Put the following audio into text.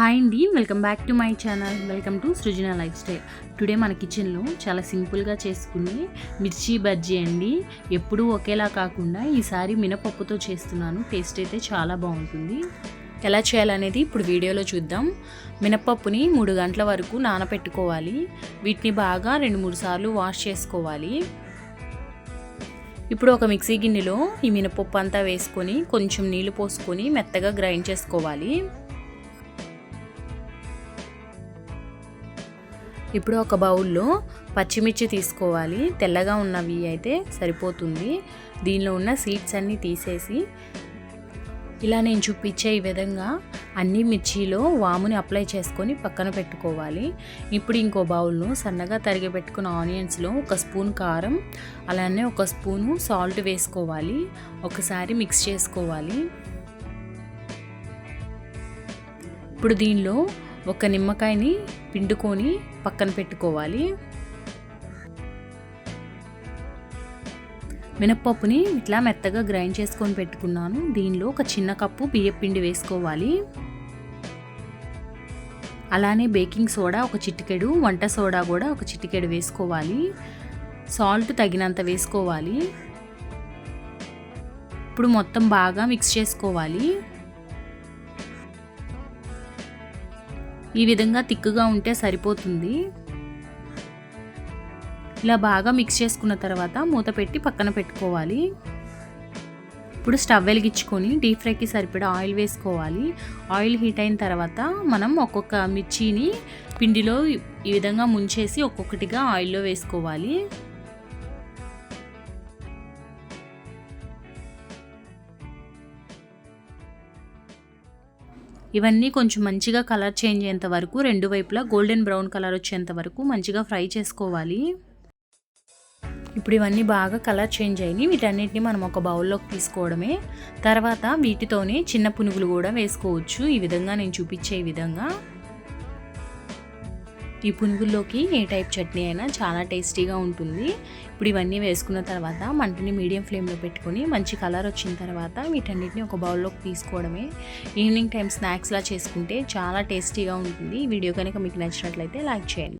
Hi అండి welcome back to my channel welcome to Srujana life style. Today మన కిచెన్లో చాలా సింపుల్గా చేసుకునే మిర్చి బజ్జీ అండి. ఎప్పుడూ ఒకేలా కాకుండా ఈసారి మినపప్పుతో చేస్తున్నాను టేస్ట్ అయితే చాలా బాగుంటుంది. ఎలా చేయాలనేది ఇప్పుడు వీడియోలో చూద్దాం. మినపప్పుని మూడు గంటల వరకు నానబెట్టుకోవాలి వీటిని బాగా రెండు మూడు సార్లు వాష్ చేసుకోవాలి. ఇప్పుడు ఒక మిక్సీ గిన్నెలో ఈ మినపప్పు అంతా వేసుకొని కొంచెం నీళ్ళు పోసుకొని మెత్తగా గ్రైండ్ చేసుకోవాలి. ఇప్పుడు ఒక బౌల్లో పచ్చిమిర్చి తీసుకోవాలి. తెల్లగా ఉన్నవి అయితే సరిపోతుంది. దీనిలో ఉన్న సీడ్స్ అన్నీ తీసేసి ఇలా నేను చూపించే ఈ విధంగా అన్ని మిర్చిలో వాముని అప్లై చేసుకొని పక్కన పెట్టుకోవాలి. ఇప్పుడు ఇంకో బౌల్ను సన్నగా తరిగి పెట్టుకున్న ఆనియన్స్లో ఒక స్పూన్ కారం అలానే ఒక స్పూను సాల్ట్ వేసుకోవాలి. ఒకసారి మిక్స్ చేసుకోవాలి. ఇప్పుడు దీనిలో ఒక నిమ్మకాయని పిండుకొని పక్కన పెట్టుకోవాలి. మినప్పప్పుని ఇట్లా మెత్తగా గ్రైండ్ చేసుకొని పెట్టుకున్నాను. దీనిలో ఒక చిన్న కప్పు బియ్య పిండి వేసుకోవాలి. అలానే బేకింగ్ సోడా ఒక చిటికెడు వంట సోడా కూడా ఒక చిటికెడు వేసుకోవాలి. సాల్ట్ తగినంత వేసుకోవాలి. ఇప్పుడు మొత్తం బాగా మిక్స్ చేసుకోవాలి. ఈ విధంగా తిక్కుగా ఉంటే సరిపోతుంది. ఇలా బాగా మిక్స్ చేసుకున్న తర్వాత మూత పెట్టి పక్కన పెట్టుకోవాలి. ఇప్పుడు స్టవ్ వెలిగించుకొని డీప్ ఫ్రైకి సరిపడా ఆయిల్ వేసుకోవాలి. ఆయిల్ హీట్ అయిన తర్వాత మనం ఒక్కొక్క మిర్చిని పిండిలో ఈ విధంగా ముంచేసి ఒక్కొక్కటిగా ఆయిల్లో వేసుకోవాలి. ఇవన్నీ కొంచెం మంచిగా కలర్ చేంజ్ అయ్యేంత వరకు రెండు వైపులా గోల్డెన్ బ్రౌన్ కలర్ వచ్చేంత వరకు మంచిగా ఫ్రై చేసుకోవాలి. ఇప్పుడు ఇవన్నీ బాగా కలర్ చేంజ్ అయినాయి. వీటన్నిటిని మనం ఒక బౌల్లోకి తీసుకోవడమే. తర్వాత వీటితోనే చిన్న పునుగులు కూడా వేసుకోవచ్చు. ఈ విధంగా నేను చూపించే విధంగా. ఈ పునుగుల్లోకి ఏ టైప్ చట్నీ అయినా చాలా టేస్టీగా ఉంటుంది. ఇప్పుడు ఇవన్నీ వేసుకున్న తర్వాత మంటని మీడియం ఫ్లేమ్లో పెట్టుకొని మంచి కలర్ వచ్చిన తర్వాత వీటన్నిటిని ఒక బౌల్లోకి తీసుకోవడమే. ఈవినింగ్ టైం స్నాక్స్లా చేసుకుంటే చాలా టేస్టీగా ఉంటుంది. ఈ వీడియో కనుక మీకు నచ్చినట్లయితే లైక్ చేయండి.